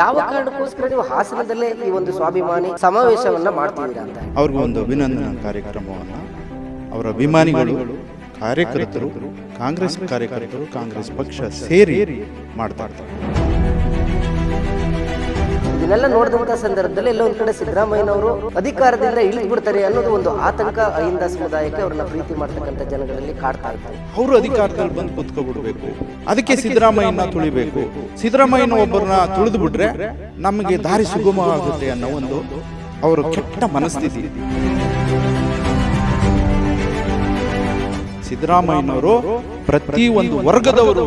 ಯಾವ ಕಾರಣಕ್ಕೋಸ್ಕರ ನೀವು ಹಾಸನದಲ್ಲೇ ಈ ಒಂದು ಸ್ವಾಭಿಮಾನಿ ಸಮಾವೇಶವನ್ನ ಮಾಡ್ತಿದ್ದೀರಾ ಅಂತ? ಅವ್ರಿಗೆ ಒಂದು ಅಭಿನಂದನಾ ಕಾರ್ಯಕ್ರಮವನ್ನು. ಅವರ ಅಭಿಮಾನಿಗಳು, ಕಾರ್ಯಕರ್ತರು, ಕಾಂಗ್ರೆಸ್ ಕಾರ್ಯಕರ್ತರು, ಕಾಂಗ್ರೆಸ್ ಪಕ್ಷ ಸೇರಿ ಮಾಡ್ತಾ ಇರ್ತಾರೆ ಇದನ್ನೆಲ್ಲ ನೋಡಿದಂತ ಸಂದರ್ಭದಲ್ಲಿ ಎಲ್ಲೋ ಒಂದ್ ಕಡೆ ಸಿದ್ದರಾಮಯ್ಯನವರು ಅಧಿಕಾರದಿಂದ ಇಳಿದು ಬಿಡ್ತಾರೆ ಅನ್ನೋದು ಒಂದು ಆತಂಕ ಅಹಿಂದ ಸಮುದಾಯಕ್ಕೆ ಅವ್ರನ್ನ ಪ್ರೀತಿ ಮಾಡ್ತಕ್ಕಂಥ ಜನಗಳಲ್ಲಿ ಕಾಡ್ತಾ ಇತ್ತು. ಅವರು ಅಧಿಕಾರದಲ್ಲಿ ಬಂದು ಕುತ್ಕೊಬಿಡ್ಬೇಕು. ಅದಕ್ಕೆ ಸಿದ್ದರಾಮಯ್ಯನ ತುಳಿಬೇಕು. ಸಿದ್ದರಾಮಯ್ಯನ ಒಬ್ಬರನ್ನ ತುಳಿದು ಬಿಟ್ರೆ ನಮಗೆ ದಾರಿ ಸುಗಮವಾಗುತ್ತೆ ಅನ್ನೋ ಒಂದು ಅವರು ಕೆಟ್ಟ ಮನಸ್ಥಿತಿ. ಸಿದ್ದರಾಮಯ್ಯನವರು ಪ್ರತಿ ಒಂದು ವರ್ಗದವರು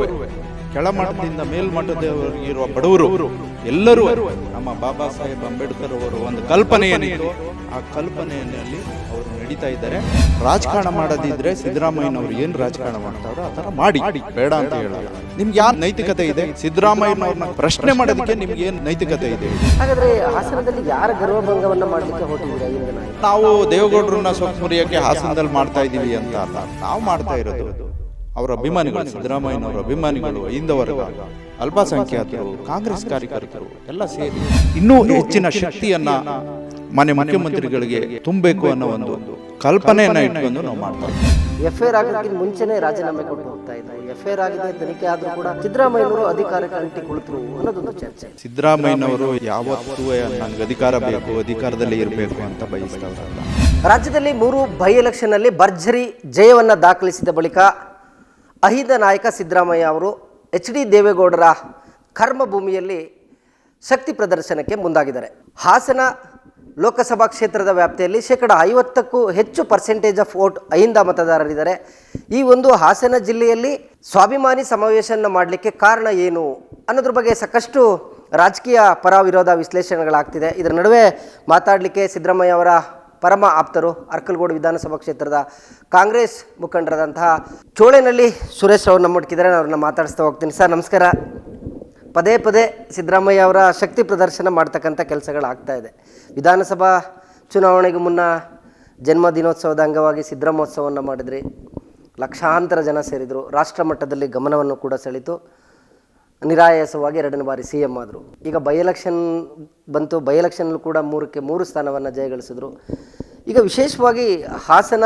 ಕೆಳಮಟ್ಟದಿಂದ ಮೇಲ್ಮಟ್ಟದವರು ಇರುವ ಬಡವರು ಎಲ್ಲರೂ ನಮ್ಮ ಬಾಬಾ ಸಾಹೇಬ್ ಅಂಬೇಡ್ಕರ್ ಅವರು ಒಂದು ಕಲ್ಪನೆ ಏನಿತ್ತು ಆ ಕಲ್ಪನೆಯಲ್ಲಿ ಅವರು ನಡೀತಾ ಇದ್ದಾರೆ. ರಾಜಕಾರಣ ಮಾಡೋದಿದ್ರೆ ಸಿದ್ದರಾಮಯ್ಯನವರು ಏನು ರಾಜಕಾರಣ ಮಾಡ್ತಾರೋ ಆ ಥರ ಮಾಡಿ. ಬೇಡ ಅಂತ ಹೇಳಲ್ಲ. ನಿಮ್ಗೆ ಯಾರು ನೈತಿಕತೆ ಇದೆ? ಸಿದ್ದರಾಮಯ್ಯನವ್ರನ್ನ ಪ್ರಶ್ನೆ ಮಾಡೋದಕ್ಕೆ ನಿಮ್ಗೆ ಏನು ನೈತಿಕತೆ ಇದೆ? ಹಾಗಾದ್ರೆ ಹಾಸನದಲ್ಲಿ ಯಾರ ಗರ್ವಭಂಗವನ್ನು ಮಾಡಲಿಕ್ಕೆ ಹೊರಟಿದ್ದೀರಾ ನಾವು ದೇವೇಗೌಡರನ್ನ ಸೊಕ್ಕು ಮುರಿಯಕ್ಕೆ ಹಾಸನದಲ್ಲಿ ಮಾಡ್ತಾ ಇದ್ದೀವಿ ಅಂತ ಅಲ್ಲ. ನಾವು ಮಾಡ್ತಾ ಇರೋದು. ಅವರ ಅಭಿಮಾನಿಗಳು ಸಿದ್ದರಾಮಯ್ಯನವರ ಅಭಿಮಾನಿಗಳು ವರ್ಗ ಅಲ್ಪಸಂಖ್ಯಾತರು ಕಾಂಗ್ರೆಸ್ ಕಾರ್ಯಕರ್ತರು ಎಲ್ಲ ಸೇರಿ ಇನ್ನೂ ಹೆಚ್ಚಿನ ಶಕ್ತಿಯನ್ನ ಮನೆ ಮುಖ್ಯಮಂತ್ರಿಗಳಿಗೆ ತುಂಬಬೇಕು ಅನ್ನೋ ಒಂದು ಕಲ್ಪನೆಯನ್ನ ಇಟ್ಕೊಂಡು ನಾವು ಮಾಡ್ತಾ ಇದ್ದೀವಿ. ಎಫ್ ಆಗೋದಕ್ಕಿಂತ ಮುಂಚೆನೆ ರಾಜೀನಾಮೆ ಕೊಟ್ಟು ಹೋಗ್ತಾ ಇದ್ದಾರೆ ಎಫ್ ಐ ಆಗಿದೆ ತನಿಖೆ ಆದ್ರೂ ಕೂಡ ಸಿದ್ದರಾಮಯ್ಯನವರು ಅಧಿಕಾರಕ್ಕೆ ಅಂಟಿಕೊಳ್ತರು ಅನ್ನೋದೊಂದು ಚರ್ಚೆ. ಸಿದ್ದರಾಮಯ್ಯನವರು ಯಾವತ್ತೂ ನನಗೆ ಅಧಿಕಾರ ಬೇಕು ಅಧಿಕಾರದಲ್ಲಿ ಇರಬೇಕು ಅಂತ ಬಯಸ್ತಾ ರಾಜ್ಯದಲ್ಲಿ ಮೂರು ಬೈ ಎಲೆಕ್ಷನ್ ಅಲ್ಲಿ ಭರ್ಜರಿ ಜಯವನ್ನ ದಾಖಲಿಸಿದ ಬಳಿಕ ಅಹಿಂದ ನಾಯಕ ಸಿದ್ದರಾಮಯ್ಯ ಅವರು ಎಚ್ ಡಿ ದೇವೇಗೌಡರ ಕರ್ಮಭೂಮಿಯಲ್ಲಿ ಶಕ್ತಿ ಪ್ರದರ್ಶನಕ್ಕೆ ಮುಂದಾಗಿದ್ದಾರೆ. ಹಾಸನ ಲೋಕಸಭಾ ಕ್ಷೇತ್ರದ ವ್ಯಾಪ್ತಿಯಲ್ಲಿ ಶೇಕಡ ಐವತ್ತಕ್ಕೂ ಹೆಚ್ಚು ಪರ್ಸೆಂಟೇಜ್ ಆಫ್ ವೋಟ್ ಅಹಿಂದ ಮತದಾರರಿದ್ದಾರೆ. ಈ ಒಂದು ಹಾಸನ ಜಿಲ್ಲೆಯಲ್ಲಿ ಸ್ವಾಭಿಮಾನಿ ಸಮಾವೇಶವನ್ನು ಮಾಡಲಿಕ್ಕೆ ಕಾರಣ ಏನು ಅನ್ನೋದ್ರ ಬಗ್ಗೆ ಸಾಕಷ್ಟು ರಾಜಕೀಯ ಪರ ವಿರೋಧ ವಿಶ್ಲೇಷಣೆಗಳಾಗ್ತಿದೆ. ಇದರ ನಡುವೆ ಮಾತಾಡಲಿಕ್ಕೆ ಸಿದ್ದರಾಮಯ್ಯ ಅವರ ಪರಮ ಆಪ್ತರು ಅರ್ಕಲ್ಗೋಡು ವಿಧಾನಸಭಾ ಕ್ಷೇತ್ರದ ಕಾಂಗ್ರೆಸ್ ಮುಖಂಡರಾದಂತಹ ಚೋಳೆನಲ್ಲಿ ಸುರೇಶ್ ಅವ್ರನ್ನ ನಮ್ಮೊಟ್ಟಿಗಿದ್ದಾರೆ ನಾನು ಅವ್ರನ್ನ ಮಾತಾಡಿಸ್ತಾ ಹೋಗ್ತೀನಿ. ಸರ್, ನಮಸ್ಕಾರ. ಪದೇ ಪದೇ ಸಿದ್ದರಾಮಯ್ಯ ಅವರ ಶಕ್ತಿ ಪ್ರದರ್ಶನ ಮಾಡ್ತಕ್ಕಂಥ ಕೆಲಸಗಳಾಗ್ತಾ ಇದೆ. ವಿಧಾನಸಭಾ ಚುನಾವಣೆಗೂ ಮುನ್ನ ಜನ್ಮ ದಿನೋತ್ಸವದ ಅಂಗವಾಗಿ ಸಿದ್ದರಾಮೋತ್ಸವವನ್ನು ಮಾಡಿದ್ರಿ. ಲಕ್ಷಾಂತರ ಜನ ಸೇರಿದರು. ರಾಷ್ಟ್ರ ಮಟ್ಟದಲ್ಲಿ ಗಮನವನ್ನು ಕೂಡ ಸೆಳೀತು ನಿರಾಯಾಸವಾಗಿ ಎರಡನೇ ಬಾರಿ ಸಿ ಎಂ ಆದರು. ಈಗ ಬೈ ಎಲೆಕ್ಷನ್ ಬಂತು ಬೈ ಎಲೆಕ್ಷನ್ಲ್ಲೂ ಕೂಡ ಮೂರಕ್ಕೆ ಮೂರು ಸ್ಥಾನವನ್ನು ಜಯಗಳಿಸಿದ್ರು ಈಗ ವಿಶೇಷವಾಗಿ ಹಾಸನ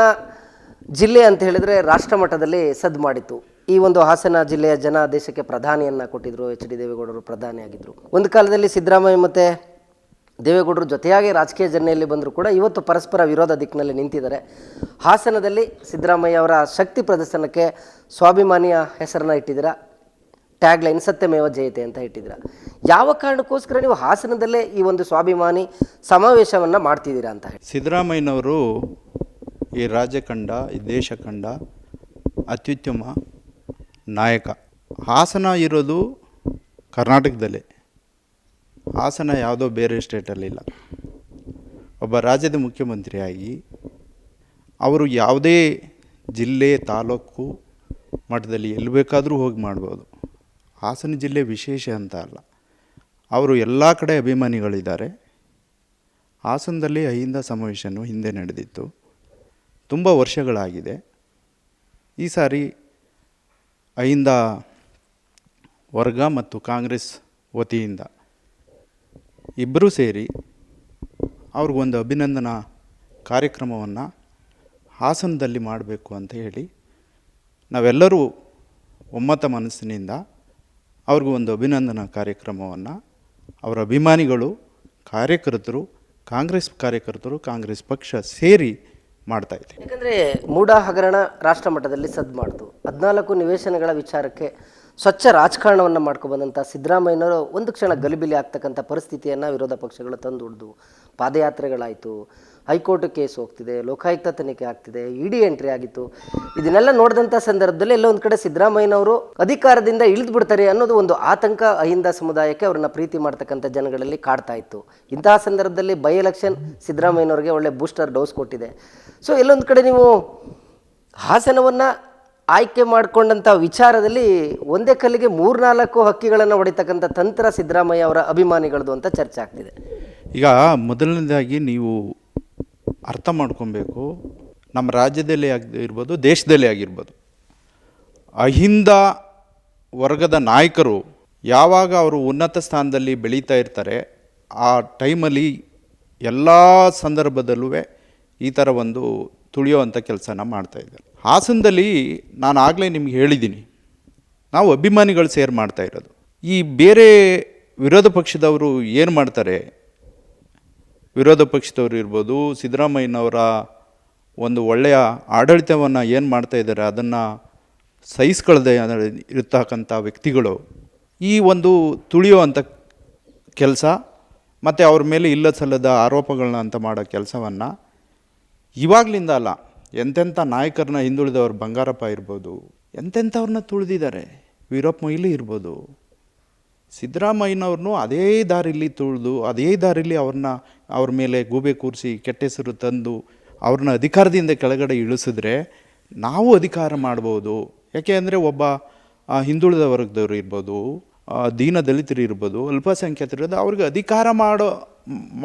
ಜಿಲ್ಲೆ ಅಂತ ಹೇಳಿದರೆ ರಾಷ್ಟ್ರ ಮಟ್ಟದಲ್ಲಿ ಸದ್ದು ಮಾಡಿತ್ತು. ಈ ಒಂದು ಹಾಸನ ಜಿಲ್ಲೆಯ ಜನ ದೇಶಕ್ಕೆ ಪ್ರಧಾನಿಯನ್ನು ಕೊಟ್ಟಿದ್ದರು ಎಚ್ ಡಿ ದೇವೇಗೌಡರು ಪ್ರಧಾನಿಯಾಗಿದ್ದರು ಒಂದು ಕಾಲದಲ್ಲಿ ಸಿದ್ದರಾಮಯ್ಯ ಮತ್ತು ದೇವೇಗೌಡರು ಜೊತೆಯಾಗಿ ರಾಜಕೀಯ ಜರ್ನೆಯಲ್ಲಿ ಬಂದರೂ ಕೂಡ ಇವತ್ತು ಪರಸ್ಪರ ವಿರೋಧ ದಿಕ್ಕಿನಲ್ಲಿ ನಿಂತಿದ್ದಾರೆ. ಹಾಸನದಲ್ಲಿ ಸಿದ್ದರಾಮಯ್ಯ ಅವರ ಶಕ್ತಿ ಪ್ರದರ್ಶನಕ್ಕೆ ಸ್ವಾಭಿಮಾನಿಯ ಹೆಸರನ್ನ ಇಟ್ಟಿದ್ದೀರಾ? ಟ್ಯಾಗ್ ಲೈನ್ ಸತ್ಯಮೇವ ಜಯತೆ ಅಂತ ಇಟ್ಟಿದ್ದೀರ. ಯಾವ ಕಾರಣಕ್ಕೋಸ್ಕರ ನೀವು ಹಾಸನದಲ್ಲೇ ಈ ಒಂದು ಸ್ವಾಭಿಮಾನಿ ಸಮಾವೇಶವನ್ನು ಮಾಡ್ತಿದ್ದೀರಾ ಅಂತ ಹೇಳಿ. ಸಿದ್ದರಾಮಯ್ಯನವರು ಈ ರಾಜ್ಯ ಕಂಡ ಈ ದೇಶ ಕಂಡ ಅತ್ಯುತ್ತಮ ನಾಯಕ. ಹಾಸನ ಇರೋದು ಕರ್ನಾಟಕದಲ್ಲೇ. ಹಾಸನ ಯಾವುದೋ ಬೇರೆ ಸ್ಟೇಟಲ್ಲಿಲ್ಲ ಒಬ್ಬ ರಾಜ್ಯದ ಮುಖ್ಯಮಂತ್ರಿಯಾಗಿ ಅವರು ಯಾವುದೇ ಜಿಲ್ಲೆ, ತಾಲೂಕು ಮಟ್ಟದಲ್ಲಿ ಎಲ್ಲಿ ಬೇಕಾದರೂ ಹೋಗಿ ಮಾಡ್ಬೋದು. ಹಾಸನ ಜಿಲ್ಲೆ ವಿಶೇಷ ಅಂತ ಅಲ್ಲ. ಅವರು ಎಲ್ಲ ಕಡೆ ಅಭಿಮಾನಿಗಳಿದ್ದಾರೆ. ಹಾಸನದಲ್ಲಿ ಅಹಿಂದ ಸಮಾವೇಶನು ಹಿಂದೆ ನಡೆದಿತ್ತು. ತುಂಬ ವರ್ಷಗಳಾಗಿದೆ. ಈ ಸಾರಿ ಅಹಿಂದ ವರ್ಗ ಮತ್ತು ಕಾಂಗ್ರೆಸ್ ವತಿಯಿಂದ ಇಬ್ಬರೂ ಸೇರಿ ಅವ್ರಿಗೊಂದು ಅಭಿನಂದನಾ ಕಾರ್ಯಕ್ರಮವನ್ನು ಹಾಸನದಲ್ಲಿ ಮಾಡಬೇಕು ಅಂತ ಹೇಳಿ ನಾವೆಲ್ಲರೂ ಒಮ್ಮತ ಮನಸ್ಸಿನಿಂದ ಅವ್ರಿಗೂ ಒಂದು ಅಭಿನಂದನಾ ಕಾರ್ಯಕ್ರಮವನ್ನು. ಅವರ ಅಭಿಮಾನಿಗಳು, ಕಾರ್ಯಕರ್ತರು, ಕಾಂಗ್ರೆಸ್ ಕಾರ್ಯಕರ್ತರು, ಕಾಂಗ್ರೆಸ್ ಪಕ್ಷ ಸೇರಿ ಮಾಡ್ತಾ ಇದ್ದೀವಿ ಯಾಕಂದರೆ ಮೂಡ ಹಗರಣ ರಾಷ್ಟ್ರ ಮಟ್ಟದಲ್ಲಿ ಸದ್ದು ಮಾಡಿತು. ಹದಿನಾಲ್ಕು ನಿವೇಶನಗಳ ವಿಚಾರಕ್ಕೆ ಸ್ವಚ್ಛ ರಾಜಕಾರಣವನ್ನು ಮಾಡ್ಕೊಬಂದಂಥ ಸಿದ್ದರಾಮಯ್ಯನವರು ಒಂದು ಕ್ಷಣ ಗಲಿಬಿಲಿ ಆಗ್ತಕ್ಕಂಥ ಪರಿಸ್ಥಿತಿಯನ್ನು ವಿರೋಧ ಪಕ್ಷಗಳು ತಂದು ಹಿಡ್ದು ಪಾದಯಾತ್ರೆಗಳಾಯಿತು. ಹೈಕೋರ್ಟ್ ಕೇಸ್ ಹೋಗ್ತಿದೆ, ಲೋಕಾಯುಕ್ತ ತನಿಖೆ ಆಗ್ತಿದೆ, ಇಡಿ ಎಂಟ್ರಿ ಆಗಿತ್ತು. ಇದನ್ನೆಲ್ಲ ನೋಡಿದಂಥ ಸಂದರ್ಭದಲ್ಲಿ ಎಲ್ಲ ಒಂದು ಕಡೆ ಸಿದ್ದರಾಮಯ್ಯನವರು ಅಧಿಕಾರದಿಂದ ಇಳಿದು ಬಿಡ್ತಾರೆ ಅನ್ನೋದು ಒಂದು ಆತಂಕ ಅಹಿಂದ ಸಮುದಾಯಕ್ಕೆ ಅವ್ರನ್ನ ಪ್ರೀತಿ ಮಾಡ್ತಕ್ಕಂಥ ಜನಗಳಲ್ಲಿ ಕಾಡ್ತಾ ಇತ್ತು. ಇಂತಹ ಸಂದರ್ಭದಲ್ಲಿ ಬೈ ಎಲೆಕ್ಷನ್ ಸಿದ್ದರಾಮಯ್ಯನವ್ರಿಗೆ ಒಳ್ಳೆ ಬೂಸ್ಟರ್ ಡೋಸ್ ಕೊಟ್ಟಿದೆ. ಸೊ ಎಲ್ಲೊಂದು ಕಡೆ ನೀವು ಹಾಸನವನ್ನು ಆಯ್ಕೆ ಮಾಡಿಕೊಂಡಂಥ ವಿಚಾರದಲ್ಲಿ ಒಂದೇ ಕಲ್ಲಿಗೆ ಮೂರ್ನಾಲ್ಕು ಹಕ್ಕಿಗಳನ್ನು ಹೊಡಿತಕ್ಕಂಥ ತಂತ್ರ ಸಿದ್ದರಾಮಯ್ಯ ಅವರ ಅಭಿಮಾನಿಗಳದು ಅಂತ ಚರ್ಚೆ ಆಗ್ತಿದೆ. ಈಗ ಮೊದಲನೇದಾಗಿ ನೀವು ಅರ್ಥ ಮಾಡ್ಕೊಬೇಕು. ನಮ್ಮ ರಾಜ್ಯದಲ್ಲಿ ಆಗಿರ್ಬೋದು ದೇಶದಲ್ಲಿ ಆಗಿರ್ಬೋದು. ಅಹಿಂದ ವರ್ಗದ ನಾಯಕರು ಯಾವಾಗ ಅವರು ಉನ್ನತ ಸ್ಥಾನದಲ್ಲಿ ಬೆಳೀತಾ ಇರ್ತಾರೆ, ಆ ಟೈಮಲ್ಲಿ ಎಲ್ಲ ಸಂದರ್ಭದಲ್ಲೂ ಈ ಥರ ಒಂದು ತುಳಿಯೋವಂಥ ಕೆಲಸನ ಮಾಡ್ತಾಯಿದ್ದಾರೆ ಹಾಸನದಲ್ಲಿ ನಾನು ಆಗಲೇ ನಿಮ್ಗೆ ಹೇಳಿದ್ದೀನಿ. ನಾವು ಅಭಿಮಾನಿಗಳು ಸೇರ್ ಮಾಡ್ತಾ ಇರೋದು. ಈ ಬೇರೆ ವಿರೋಧ ಪಕ್ಷದವರು ಏನು ಮಾಡ್ತಾರೆ ವಿರೋಧ ಪಕ್ಷದವರು ಇರ್ಬೋದು, ಸಿದ್ದರಾಮಯ್ಯನವರ ಒಂದು ಒಳ್ಳೆಯ ಆಡಳಿತವನ್ನು ಏನು ಮಾಡ್ತಾ ಇದ್ದಾರೆ, ಅದನ್ನು ಸಹಿಸ್ಕೊಳ್ಳದೆ ಇರ್ತಕ್ಕಂಥ ವ್ಯಕ್ತಿಗಳು, ಈ ಒಂದು ತುಳಿಯುವಂಥ ಕೆಲಸ ಮತ್ತು ಅವ್ರ ಮೇಲೆ ಇಲ್ಲ ಸಲ್ಲದ ಆರೋಪಗಳನ್ನ ಅಂತ ಮಾಡೋ ಕೆಲಸವನ್ನು ಇವಾಗಲಿಂದ ಅಲ್ಲ ಎಂತೆಂಥ ನಾಯಕರನ್ನ ಹಿಂದುಳಿದವರು ಬಂಗಾರಪ್ಪ ಇರ್ಬೋದು ಎಂತೆಂಥವ್ರನ್ನ ತುಳಿದಿದ್ದಾರೆ, ವೀರಪ್ಪ ಮೊಯ್ಲಿ ಇರ್ಬೋದು ಸಿದ್ದರಾಮಯ್ಯನವ್ರನ್ನೂ ಅದೇ ದಾರಿಲಿ ತುಳಿದು, ಅದೇ ದಾರಿಲಿ ಅವ್ರನ್ನ ಅವ್ರ ಮೇಲೆ ಗೂಬೆ ಕೂರಿಸಿ ಕೆಟ್ಟ ಹೆಸರು ತಂದು ಅವ್ರನ್ನ ಅಧಿಕಾರದಿಂದ ಕೆಳಗಡೆ ಇಳಿಸಿದ್ರೆ ನಾವು ಅಧಿಕಾರ ಮಾಡ್ಬೋದು. ಯಾಕೆ ಅಂದರೆ ಒಬ್ಬ ಹಿಂದುಳಿದ ವರ್ಗದವ್ರು ಇರ್ಬೋದು ದೀನ ದಲಿತರು ಇರ್ಬೋದು, ಅಲ್ಪಸಂಖ್ಯಾತರು ಅವ್ರಿಗೆ ಅಧಿಕಾರ ಮಾಡೋ,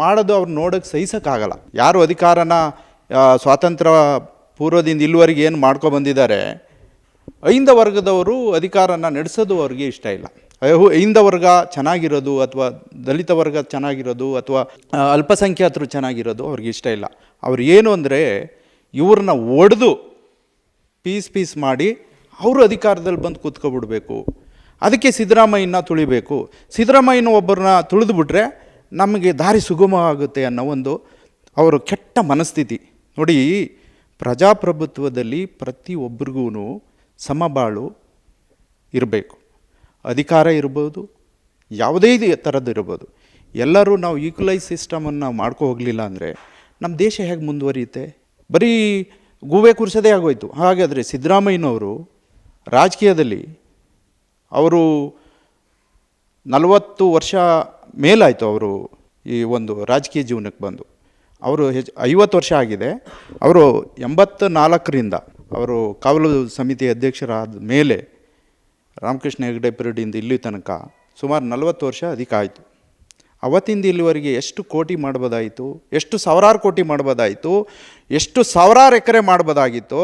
ಮಾಡೋದು ಅವ್ರು ನೋಡೋಕ್ಕೆ ಸಹಿಸೋಕ್ಕಾಗಲ್ಲ. ಯಾರು ಅಧಿಕಾರನ ಸ್ವಾತಂತ್ರ್ಯ ಪೂರ್ವದಿಂದ ಇಲ್ಲಿವರೆಗೆ ಏನು ಮಾಡ್ಕೊಬಂದಿದ್ದಾರೆ ಐಂದ ವರ್ಗದವರು ಅಧಿಕಾರನ ನಡೆಸೋದು ಅವ್ರಿಗೆ ಇಷ್ಟ ಇಲ್ಲ. ಅಯ್ಯೋ, ಹಿಂದ ವರ್ಗ ಚೆನ್ನಾಗಿರೋದು ಅಥವಾ ದಲಿತ ವರ್ಗ ಚೆನ್ನಾಗಿರೋದು ಅಥವಾ ಅಲ್ಪಸಂಖ್ಯಾತರು ಚೆನ್ನಾಗಿರೋದು ಅವ್ರಿಗೆ ಇಷ್ಟ ಇಲ್ಲ. ಅವ್ರು ಏನು ಅಂದರೆ ಇವ್ರನ್ನ ಒಡೆದು ಪೀಸ್ ಪೀಸ್ ಮಾಡಿ ಅವರು ಅಧಿಕಾರದಲ್ಲಿ ಬಂದು ಕೂತ್ಕೊಬಿಡ್ಬೇಕು. ಅದಕ್ಕೆ ಸಿದ್ದರಾಮಯ್ಯನ ತುಳಿಬೇಕು. ಸಿದ್ದರಾಮಯ್ಯನ ಒಬ್ಬರನ್ನ ತುಳಿದುಬಿಟ್ರೆ ನಮಗೆ ದಾರಿ ಸುಗಮ ಆಗುತ್ತೆ ಅನ್ನೋ ಒಂದು ಅವರು ಕೆಟ್ಟ ಮನಸ್ಥಿತಿ. ನೋಡಿ ಪ್ರಜಾಪ್ರಭುತ್ವದಲ್ಲಿ ಪ್ರತಿಯೊಬ್ಬರಿಗೂ ಸಮಬಾಳು ಇರಬೇಕು. ಅಧಿಕಾರ ಇರ್ಬೋದು, ಯಾವುದೇ ಥರದ್ದು ಇರ್ಬೋದು. ಎಲ್ಲರೂ ನಾವು ಈಕ್ವಲೈಸ್ ಸಿಸ್ಟಮನ್ನು ಮಾಡ್ಕೊ ಹೋಗಲಿಲ್ಲ ಅಂದರೆ ನಮ್ಮ ದೇಶ ಹೇಗೆ ಮುಂದುವರಿಯುತ್ತೆ? ಬರೀ ಗೂಬೆ ಕುರ್ಸೋದೇ ಆಗೋಯ್ತು. ಹಾಗಾದರೆ ಸಿದ್ದರಾಮಯ್ಯನವರು ರಾಜಕೀಯದಲ್ಲಿ ಅವರು ನಲವತ್ತು ವರ್ಷ ಮೇಲಾಯಿತು ಅವರು ಈ ಒಂದು ರಾಜಕೀಯ ಜೀವನಕ್ಕೆ ಬಂದು. ಅವರು ಹೆಚ್, ಐವತ್ತು ವರ್ಷ ಆಗಿದೆ. ಅವರು ಎಂಬತ್ತು ನಾಲ್ಕರಿಂದ ಅವರು ಕಾವಲು ಸಮಿತಿ ಅಧ್ಯಕ್ಷರಾದ ಮೇಲೆ ರಾಮಕೃಷ್ಣ ಹೆಗಡೆ ಪಿರಿಯಡಿಂದ ಇಲ್ಲಿ ತನಕ ಸುಮಾರು ನಲವತ್ತು ವರ್ಷ ಅಧಿಕ ಆಯಿತು. ಅವತ್ತಿಂದ ಇಲ್ಲಿವರೆಗೆ ಎಷ್ಟು ಕೋಟಿ ಮಾಡ್ಬೋದಾಯಿತು, ಎಷ್ಟು ಸಾವಿರಾರು ಕೋಟಿ ಮಾಡ್ಬೋದಾಯಿತು, ಎಷ್ಟು ಸಾವಿರಾರು ಎಕರೆ ಮಾಡ್ಬೋದಾಗಿತ್ತು,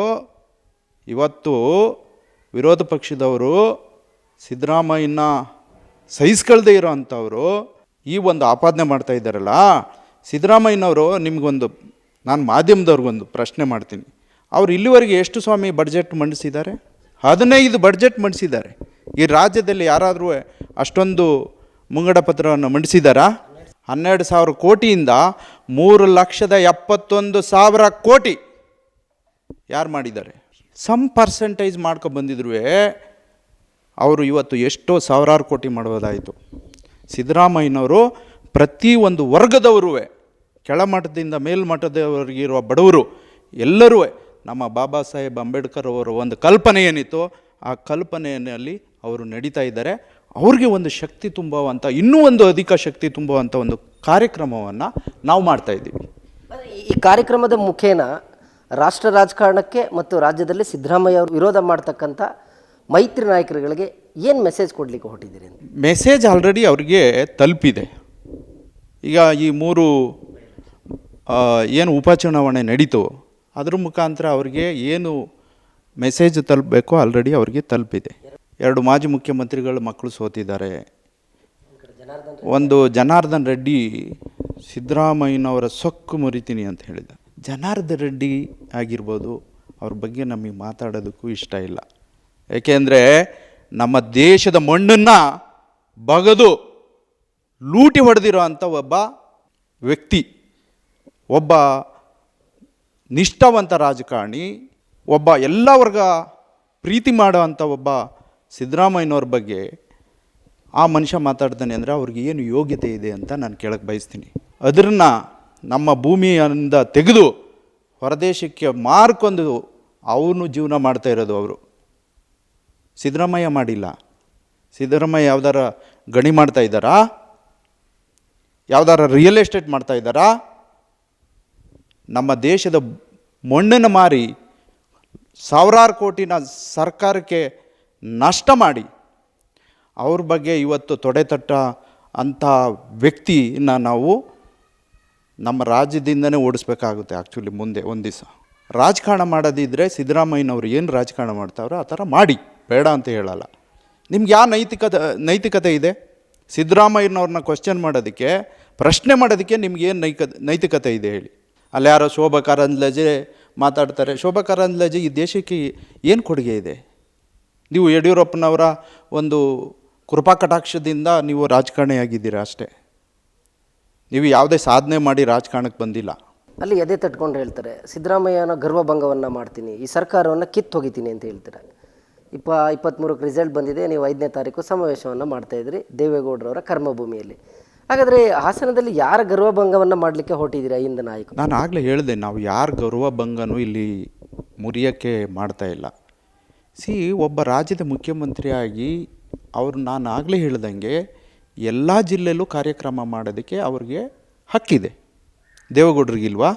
ಇವತ್ತು ವಿರೋಧ ಪಕ್ಷದವರು ಸಿದ್ದರಾಮಯ್ಯನ ಸಹಿಸ್ಕೊಳ್ದೇ ಇರೋ ಅಂಥವರು ಈ ಒಂದು ಆಪಾದನೆ ಮಾಡ್ತಾ ಇದ್ದಾರಲ್ಲ, ಸಿದ್ದರಾಮಯ್ಯನವರು ನಿಮಗೊಂದು, ನಾನು ಮಾಧ್ಯಮದವ್ರಿಗೊಂದು ಪ್ರಶ್ನೆ ಮಾಡ್ತೀನಿ. ಅವ್ರು ಇಲ್ಲಿವರೆಗೆ ಎಷ್ಟು ಸ್ವಾಮಿ ಬಡ್ಜೆಟ್ ಮಂಡಿಸಿದ್ದಾರೆ? ಹದಿನೈದು ಬಡ್ಜೆಟ್ ಮಂಡಿಸಿದ್ದಾರೆ. ಈ ರಾಜ್ಯದಲ್ಲಿ ಯಾರಾದರೂ ಅಷ್ಟೊಂದು ಮುಂಗಡ ಪತ್ರವನ್ನು ಮಂಡಿಸಿದಾರಾ? ಹನ್ನೆರಡು ಸಾವಿರ ಕೋಟಿಯಿಂದ ಮೂರು ಲಕ್ಷದ ಎಪ್ಪತ್ತೊಂದು ಸಾವಿರ ಕೋಟಿ ಯಾರು ಮಾಡಿದ್ದಾರೆ? ಸಮ್ ಪರ್ಸೆಂಟೇಜ್ ಮಾಡ್ಕೊ ಬಂದಿದ್ರು ಅವರು ಇವತ್ತು ಎಷ್ಟೋ ಸಾವಿರಾರು ಕೋಟಿ ಮಾಡೋದಾಯಿತು ಸಿದ್ದರಾಮಯ್ಯನವರು ಪ್ರತಿ ಒಂದು ವರ್ಗದವರು ಕೆಳಮಟ್ಟದಿಂದ ಮೇಲ್ಮಟ್ಟದವರಿಗಿರುವ ಬಡವರು ಎಲ್ಲರೂ ನಮ್ಮ ಬಾಬಾ ಸಾಹೇಬ್ ಅಂಬೇಡ್ಕರ್ ಅವರ ಒಂದು ಕಲ್ಪನೆ ಏನಿತ್ತು ಆ ಕಲ್ಪನೆಯಲ್ಲಿ ಅವರು ನಡೀತಾ ಇದ್ದಾರೆ. ಅವ್ರಿಗೆ ಒಂದು ಶಕ್ತಿ ತುಂಬುವಂಥ ಇನ್ನೂ ಒಂದು ಅಧಿಕ ಶಕ್ತಿ ತುಂಬುವಂಥ ಒಂದು ಕಾರ್ಯಕ್ರಮವನ್ನು ನಾವು ಮಾಡ್ತಾ ಇದ್ದೀವಿ. ಈ- ಕಾರ್ಯಕ್ರಮದ ಮುಖೇನ ರಾಷ್ಟ್ರ ರಾಜಕಾರಣಕ್ಕೆ ಮತ್ತು ರಾಜ್ಯದಲ್ಲಿ ಸಿದ್ದರಾಮಯ್ಯ ಅವರು ವಿರೋಧ ಮಾಡ್ತಕ್ಕಂಥ ಮೈತ್ರಿ ನಾಯಕರುಗಳಿಗೆ ಏನು ಮೆಸೇಜ್ ಕೊಡಲಿಕ್ಕೆ ಹೊರಟಿದ್ದೀರಿ ಮೆಸೇಜ್ ಆಲ್ರೆಡಿ ಅವರಿಗೆ ತಲುಪಿದೆ. ಈಗ ಈ ಮೂರು ಏನು ಉಪಚುನಾವಣೆ ನಡೀತು ಅದ್ರ ಮುಖಾಂತರ ಅವ್ರಿಗೆ ಏನು ಮೆಸೇಜ್ ತಲುಪಬೇಕು ಆಲ್ರೆಡಿ ಅವ್ರಿಗೆ ತಲುಪಿದೆ. ಎರಡು ಮಾಜಿ ಮುಖ್ಯಮಂತ್ರಿಗಳು ಮಕ್ಕಳು ಸೋತಿದ್ದಾರೆ. ಒಂದು ಜನಾರ್ದನ್ ರೆಡ್ಡಿ ಸಿದ್ದರಾಮಯ್ಯನವರ ಸೊಕ್ಕು ಮುರಿತೀನಿ ಅಂತ ಹೇಳಿದ. ಜನಾರ್ದನ್ ರೆಡ್ಡಿ ಆಗಿರ್ಬೋದು ಅವ್ರ ಬಗ್ಗೆ ನಮಗೆ ಮಾತಾಡೋದಕ್ಕೂ ಇಷ್ಟ ಇಲ್ಲ. ಏಕೆಂದರೆ ನಮ್ಮ ದೇಶದ ಮಣ್ಣನ್ನು ಬಗದು ಲೂಟಿ ಹೊಡೆದಿರೋ ಅಂಥ ಒಬ್ಬ ವ್ಯಕ್ತಿ, ಒಬ್ಬ ನಿಷ್ಠಾವಂತ ರಾಜಕಾರಣಿ, ಒಬ್ಬ ಎಲ್ಲ ವರ್ಗ ಪ್ರೀತಿ ಮಾಡುವಂಥ ಒಬ್ಬ ಸಿದ್ದರಾಮಯ್ಯನವ್ರ ಬಗ್ಗೆ ಆ ಮನುಷ್ಯ ಮಾತಾಡ್ತಾನೆ ಅಂದರೆ ಅವ್ರಿಗೆ ಏನು ಯೋಗ್ಯತೆ ಇದೆ ಅಂತ ನಾನು ಕೇಳಕ್ಕೆ ಬಯಸ್ತೀನಿ. ಅದನ್ನು ನಮ್ಮ ಭೂಮಿಯಿಂದ ತೆಗೆದು ಹೊರದೇಶಕ್ಕೆ ಮಾರ್ಕೊಂಡು ಅವನು ಜೀವನ ಮಾಡ್ತಾ ಇರೋದು ಅವರು. ಸಿದ್ದರಾಮಯ್ಯ ಮಾಡಿಲ್ಲ. ಸಿದ್ದರಾಮಯ್ಯ ಯಾವ್ದಾರ ಗಣಿ ಮಾಡ್ತಾ ಇದ್ದಾರಾ? ಯಾವ್ದಾರ ರಿಯಲ್ ಎಸ್ಟೇಟ್ ಮಾಡ್ತಾ ಇದ್ದಾರಾ? ನಮ್ಮ ದೇಶದ ಮಣ್ಣನ್ನು ಮಾರಿ ಸಾವಿರಾರು ಕೋಟಿನ ಸರ್ಕಾರಕ್ಕೆ ನಷ್ಟ ಮಾಡಿ ಅವ್ರ ಬಗ್ಗೆ ಇವತ್ತು ತೊಡೆತಟ್ಟ ಅಂಥ ವ್ಯಕ್ತಿನ ನಾವು ನಮ್ಮ ರಾಜ್ಯದಿಂದನೇ ಓಡಿಸ್ಬೇಕಾಗುತ್ತೆ ಆ್ಯಕ್ಚುಲಿ ಮುಂದೆ ಒಂದು ದಿವಸ. ರಾಜಕಾರಣ ಮಾಡೋದಿದ್ದರೆ ಸಿದ್ದರಾಮಯ್ಯನವ್ರು ಏನು ರಾಜಕಾರಣ ಮಾಡ್ತಾವ್ರೋ ಆ ಥರ ಮಾಡಿ, ಬೇಡ ಅಂತ ಹೇಳಲ್ಲ. ನಿಮ್ಗೆ ಯಾವ ನೈತಿಕತೆ ನೈತಿಕತೆ ಇದೆ? ಸಿದ್ದರಾಮಯ್ಯನವ್ರನ್ನ ಕ್ವಶನ್ ಮಾಡೋದಕ್ಕೆ, ಪ್ರಶ್ನೆ ಮಾಡೋದಕ್ಕೆ ನಿಮ್ಗೆ ಏನು ನೈಕ, ನೈತಿಕತೆ ಇದೆ ಹೇಳಿ. ಅಲ್ಲಿ ಯಾರೋ ಶೋಭಾ ಕಾರಂದ್ಲಾಜೆ ಮಾತಾಡ್ತಾರೆ. ಶೋಭಾ ಕಾರಂದ್ಲಾಜೆ ಈ ದೇಶಕ್ಕೆ ಏನು ಕೊಡುಗೆ ಇದೆ? ನೀವು ಯಡಿಯೂರಪ್ಪನವರ ಒಂದು ಕೃಪಾ ಕಟಾಕ್ಷದಿಂದ ನೀವು ರಾಜಕಾರಣಿಯಾಗಿದ್ದೀರಾ ಅಷ್ಟೇ? ನೀವು ಯಾವುದೇ ಸಾಧನೆ ಮಾಡಿ ರಾಜಕಾರಣಕ್ಕೆ ಬಂದಿಲ್ಲ? ಅಲ್ಲಿ ಎದೆ ತಟ್ಕೊಂಡು ಹೇಳ್ತಾರೆ, ಸಿದ್ದರಾಮಯ್ಯನ ಗರ್ವಭಂಗವನ್ನು ಮಾಡ್ತೀನಿ, ಈ ಸರ್ಕಾರವನ್ನು ಕಿತ್ತು ಹೋಗಿತೀನಿ ಅಂತ ಹೇಳ್ತಾರೆ. ಇಪ್ಪ ಇಪ್ಪತ್ತ್ಮೂರಕ್ಕೆ ರಿಸಲ್ಟ್ ಬಂದಿದೆ, ನೀವು ಐದನೇ ತಾರೀಕು ಸಮಾವೇಶವನ್ನು ಮಾಡ್ತಾಯಿದ್ರಿ ದೇವೇಗೌಡರವರ ಕರ್ಮಭೂಮಿಯಲ್ಲಿ. ಹಾಗಾದರೆ ಹಾಸನದಲ್ಲಿ ಯಾರ ಗರ್ವಭಂಗವನ್ನು ಮಾಡಲಿಕ್ಕೆ ಹೊರಟಿದ್ದೀರಾ ಇಂದ ನಾಯಕ ನಾನು ಆಗಲೇ ಹೇಳಿದೆ, ನಾವು ಯಾರ ಗೌರವಭಂಗನೂ ಇಲ್ಲಿ ಮುರಿಯಕ್ಕೆ ಮಾಡ್ತಾ ಇಲ್ಲ. ಸಿ, ಒಬ್ಬ ರಾಜ್ಯದ ಮುಖ್ಯಮಂತ್ರಿಯಾಗಿ ಅವರು ನಾನು ಆಗಲೇ ಹೇಳ್ದಂಗೆ ಎಲ್ಲ ಜಿಲ್ಲೆಯಲ್ಲೂ ಕಾರ್ಯಕ್ರಮ ಮಾಡೋದಕ್ಕೆ ಅವ್ರಿಗೆ ಹಕ್ಕಿದೆ. ದೇವೇಗೌಡರಿಗಿಲ್ವಾ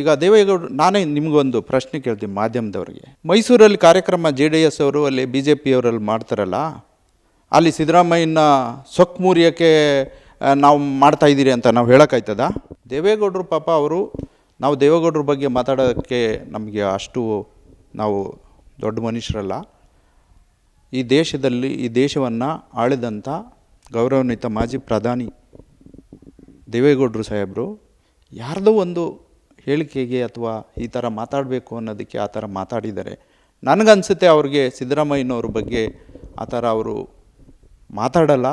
ಈಗ ದೇವೇಗೌಡರು, ನಾನೇ ನಿಮಗೊಂದು ಪ್ರಶ್ನೆ ಕೇಳ್ತೀನಿ ಮಾಧ್ಯಮದವ್ರಿಗೆ. ಮೈಸೂರಲ್ಲಿ ಕಾರ್ಯಕ್ರಮ ಜೆ ಡಿ ಎಸ್ ಅವರು, ಅಲ್ಲಿ ಬಿ ಜೆ ಪಿಯವರಲ್ಲಿ ಮಾಡ್ತಾರಲ್ಲ, ಅಲ್ಲಿ ಸಿದ್ದರಾಮಯ್ಯನ ಸೊಕ್ಕು ಮುರಿಯೋಕ್ಕೆ ನಾವು ಮಾಡ್ತಾ ಇದ್ದೀರಿ ಅಂತ ನಾವು ಹೇಳೋಕ್ಕಾಯ್ತದ? ದೇವೇಗೌಡರು ಪಾಪ ಅವರು ನಾವು ದೇವೇಗೌಡರ ಬಗ್ಗೆ ಮಾತಾಡೋಕ್ಕೆ ನಮಗೆ ಅಷ್ಟು ನಾವು ದೊಡ್ಡ ಮನುಷ್ಯರಲ್ಲ. ಈ ದೇಶದಲ್ಲಿ, ಈ ದೇಶವನ್ನು ಆಳಿದಂಥ ಗೌರವಾನ್ವಿತ ಮಾಜಿ ಪ್ರಧಾನಿ ದೇವೇಗೌಡರು ಸಾಹೇಬರು, ಯಾರ್ದೋ ಒಂದು ಹೇಳಿಕೆಗೆ ಅಥವಾ ಈ ಥರ ಮಾತಾಡಬೇಕು ಅನ್ನೋದಕ್ಕೆ ಆ ಥರ ಮಾತಾಡಿದ್ದಾರೆ. ನನಗನ್ಸುತ್ತೆ ಅವ್ರಿಗೆ ಸಿದ್ದರಾಮಯ್ಯನವ್ರ ಬಗ್ಗೆ ಆ ಥರ ಅವರು ಮಾತಾಡಲ್ಲ.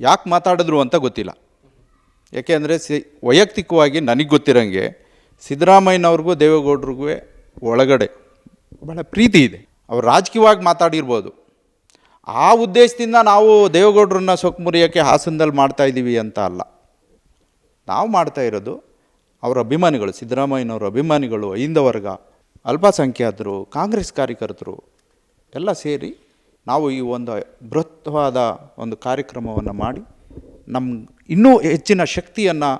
ಯಾಕೆ ಮಾತಾಡಿದ್ರು ಅಂತ ಗೊತ್ತಿಲ್ಲ. ಯಾಕೆಂದರೆ ಸಿ, ವೈಯಕ್ತಿಕವಾಗಿ ನನಗೆ ಗೊತ್ತಿರೋಂಗೆ ಸಿದ್ದರಾಮಯ್ಯನವ್ರಿಗೂ ದೇವೇಗೌಡರಿಗೂ ಒಳಗಡೆ ಭಾಳ ಪ್ರೀತಿ ಇದೆ. ಅವ್ರು ರಾಜಕೀಯವಾಗಿ ಮಾತಾಡಿರ್ಬೋದು. ಆ ಉದ್ದೇಶದಿಂದ ನಾವು ದೇವೇಗೌಡರನ್ನ ಸೊಕ್ಕು ಮುರಿಯೋಕ್ಕೆ ಹಾಸನದಲ್ಲಿ ಮಾಡ್ತಾ ಇದ್ದೀವಿ ಅಂತ ಅಲ್ಲ. ನಾವು ಮಾಡ್ತಾ ಇರೋದು ಅವರ ಅಭಿಮಾನಿಗಳು, ಸಿದ್ದರಾಮಯ್ಯನವರ ಅಭಿಮಾನಿಗಳು ಐಂದ ವರ್ಗ, ಅಲ್ಪಸಂಖ್ಯಾತರು, ಕಾಂಗ್ರೆಸ್ ಕಾರ್ಯಕರ್ತರು ಎಲ್ಲ ಸೇರಿ ನಾವು ಈ ಒಂದು ಬೃಹತ್ವಾದ ಒಂದು ಕಾರ್ಯಕ್ರಮವನ್ನು ಮಾಡಿ ನಮ್ಮ ಇನ್ನೂ ಹೆಚ್ಚಿನ ಶಕ್ತಿಯನ್ನು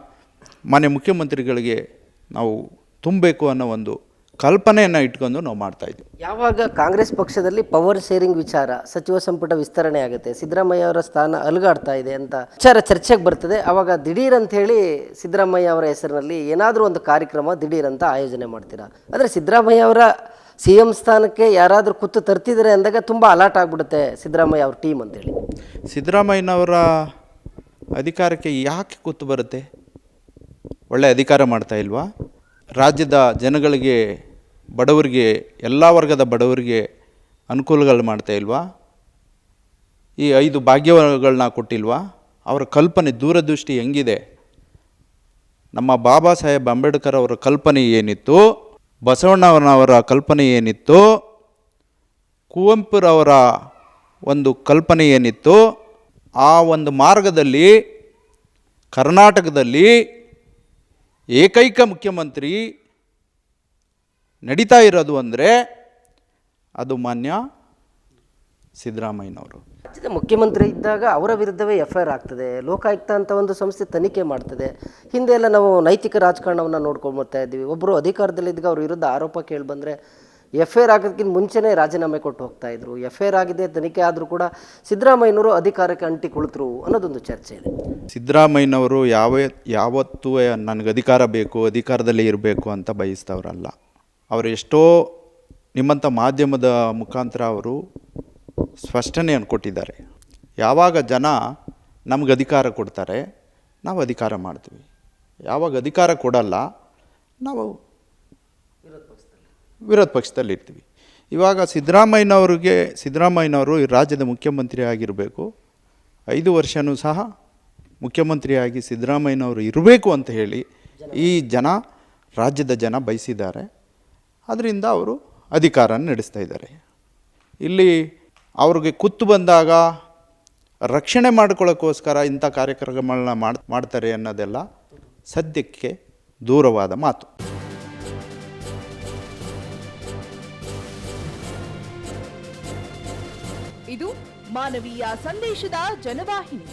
ಮಾನ್ಯ ಮುಖ್ಯಮಂತ್ರಿಗಳಿಗೆ ನಾವು ತುಂಬಬೇಕು ಅನ್ನೋ ಒಂದು ಕಲ್ಪನೆಯನ್ನು ಇಟ್ಕೊಂಡು ನಾವು ಮಾಡ್ತಾ ಇದ್ದೀವಿ. ಯಾವಾಗ ಕಾಂಗ್ರೆಸ್ ಪಕ್ಷದಲ್ಲಿ ಪವರ್ ಶೇರಿಂಗ್ ವಿಚಾರ, ಸಚಿವ ಸಂಪುಟ ವಿಸ್ತರಣೆ ಆಗುತ್ತೆ, ಸಿದ್ದರಾಮಯ್ಯ ಅವರ ಸ್ಥಾನ ಅಲುಗಾಡ್ತಾ ಇದೆ ಅಂತ ವಿಚಾರ ಚರ್ಚೆಗೆ ಬರ್ತದೆ, ಅವಾಗ ದಿಢೀರ್ ಅಂತ ಹೇಳಿ ಸಿದ್ದರಾಮಯ್ಯ ಅವರ ಹೆಸರಿನಲ್ಲಿ ಏನಾದರೂ ಒಂದು ಕಾರ್ಯಕ್ರಮ ದಿಢೀರ್ ಅಂತ ಆಯೋಜನೆ ಮಾಡ್ತೀರಾ? ಆದರೆ ಸಿದ್ದರಾಮಯ್ಯ ಅವರ ಸಿ ಎಂ ಸ್ಥಾನಕ್ಕೆ ಯಾರಾದರೂ ಕುತ್ತು ತರ್ತಿದ್ದಾರೆ ಅಂದಾಗ ತುಂಬ ಅಲರ್ಟ್ ಆಗಿಬಿಡುತ್ತೆ ಸಿದ್ದರಾಮಯ್ಯ ಅವ್ರ ಟೀಮ್ ಅಂತೇಳಿ. ಸಿದ್ದರಾಮಯ್ಯನವರ ಅಧಿಕಾರಕ್ಕೆ ಯಾಕೆ ಕೂತು ಬರುತ್ತೆ? ಒಳ್ಳೆ ಅಧಿಕಾರ ಮಾಡ್ತಾ ಇಲ್ವಾ? ರಾಜ್ಯದ ಜನಗಳಿಗೆ, ಬಡವರಿಗೆ, ಎಲ್ಲ ವರ್ಗದ ಬಡವರಿಗೆ ಅನುಕೂಲಗಳು ಮಾಡ್ತಾ ಇಲ್ವಾ? ಈ ಐದು ಭಾಗ್ಯಗಳನ್ನ ಕೊಟ್ಟಿಲ್ವಾ? ಅವರ ಕಲ್ಪನೆ ದೂರದೃಷ್ಟಿ ಹೆಂಗಿದೆ? ನಮ್ಮ ಬಾಬಾ ಸಾಹೇಬ್ ಅಂಬೇಡ್ಕರ್ ಅವರ ಕಲ್ಪನೆ ಏನಿತ್ತು? ಬಸವಣ್ಣನವರ ಕಲ್ಪನೆ ಏನಿತ್ತು, ಕುವೆಂಪುರವರ ಒಂದು ಕಲ್ಪನೆ ಏನಿತ್ತು, ಆ ಒಂದು ಮಾರ್ಗದಲ್ಲಿ, ಕರ್ನಾಟಕದಲ್ಲಿ ಏಕೈಕ ಮುಖ್ಯಮಂತ್ರಿ ನಡೀತಾ ಇರೋದು ಅಂದರೆ ಅದು ಮಾನ್ಯ ಸಿದ್ದರಾಮಯ್ಯನವರು. ರಾಜ್ಯದ ಮುಖ್ಯಮಂತ್ರಿ ಇದ್ದಾಗ ಅವರ ವಿರುದ್ಧವೇ ಎಫ್ ಐ ಆರ್ ಆಗ್ತದೆ. ಲೋಕಾಯುಕ್ತ ಅಂತ ಒಂದು ಸಂಸ್ಥೆ ತನಿಖೆ ಮಾಡ್ತದೆ. ಹಿಂದೆ ಎಲ್ಲ ನಾವು ನೈತಿಕ ರಾಜಕಾರಣವನ್ನು ನೋಡ್ಕೊಂಡು ಬರ್ತಾ ಇದ್ದೀವಿ ಒಬ್ಬರು ಅಧಿಕಾರದಲ್ಲಿದ್ದಾಗ ಅವ್ರ ವಿರುದ್ಧ ಆರೋಪ ಕೇಳಿ ಬಂದರೆ ಎಫ್ ಐ ಆರ್ ಆಗೋದಕ್ಕಿಂತ ಮುಂಚೆನೇ ರಾಜೀನಾಮೆ ಕೊಟ್ಟು ಹೋಗ್ತಾ ಇದ್ರು. ಎಫ್ ಐ ಆರ್ ಆಗಿದೆ ತನಿಖೆ ಆದರೂ ಕೂಡ ಸಿದ್ದರಾಮಯ್ಯನವರು ಅಧಿಕಾರಕ್ಕೆ ಅಂಟಿ ಕುಳಿತರು ಅನ್ನೋದೊಂದು ಚರ್ಚೆ ಇದೆ. ಸಿದ್ದರಾಮಯ್ಯನವರು ಯಾವ ಯಾವತ್ತೂ ನನಗೆ ಅಧಿಕಾರ ಬೇಕು ಅಧಿಕಾರದಲ್ಲಿ ಇರಬೇಕು ಅಂತ ಬಯಸ್ತವ್ರಲ್ಲ. ಅವರು ಎಷ್ಟೋ ನಿಮ್ಮಂಥ ಮಾಧ್ಯಮದ ಮುಖಾಂತರ ಅವರು ಸ್ಪಷ್ಟನೆಯನ್ನು ಕೊಟ್ಟಿದ್ದಾರೆ. ಯಾವಾಗ ಜನ ನಮ್ಗೆ ಅಧಿಕಾರ ಕೊಡ್ತಾರೆ, ನಾವು ಅಧಿಕಾರ ಮಾಡ್ತೀವಿ. ಯಾವಾಗ ಅಧಿಕಾರ ಕೊಡಲ್ಲ, ನಾವು ವಿರೋಧ ಪಕ್ಷದಲ್ಲಿ ಇರ್ತೀವಿ. ಇವಾಗ ಸಿದ್ದರಾಮಯ್ಯನವ್ರಿಗೆ, ಸಿದ್ದರಾಮಯ್ಯನವರು ಈ ರಾಜ್ಯದ ಮುಖ್ಯಮಂತ್ರಿ ಆಗಿರಬೇಕು. ಐದು ವರ್ಷವೂ ಸಹ ಮುಖ್ಯಮಂತ್ರಿಯಾಗಿ ಸಿದ್ದರಾಮಯ್ಯನವರು ಇರಬೇಕು ಅಂತ ಹೇಳಿ ಈ ಜನ, ರಾಜ್ಯದ ಜನ ಬಯಸಿದ್ದಾರೆ. ಅದರಿಂದ ಅವರು ಅಧಿಕಾರ ನಡೆಸ್ತಾ ಇದ್ದಾರೆ. ಇಲ್ಲಿ ಅವ್ರಿಗೆ ಕುತ್ತು ಬಂದಾಗ ರಕ್ಷಣೆ ಮಾಡ್ಕೊಳ್ಳೋಕ್ಕೋಸ್ಕರ ಇಂಥ ಕಾರ್ಯಕ್ರಮಗಳನ್ನ ಮಾಡ್, ಮಾಡ್ತಾರೆ ಅನ್ನೋದೆಲ್ಲ ಸದ್ಯಕ್ಕೆ ದೂರವಾದ ಮಾತು. ಇದು ಮಾನವೀಯ ಸಂದೇಶದ ಜನವಾಹಿನಿ.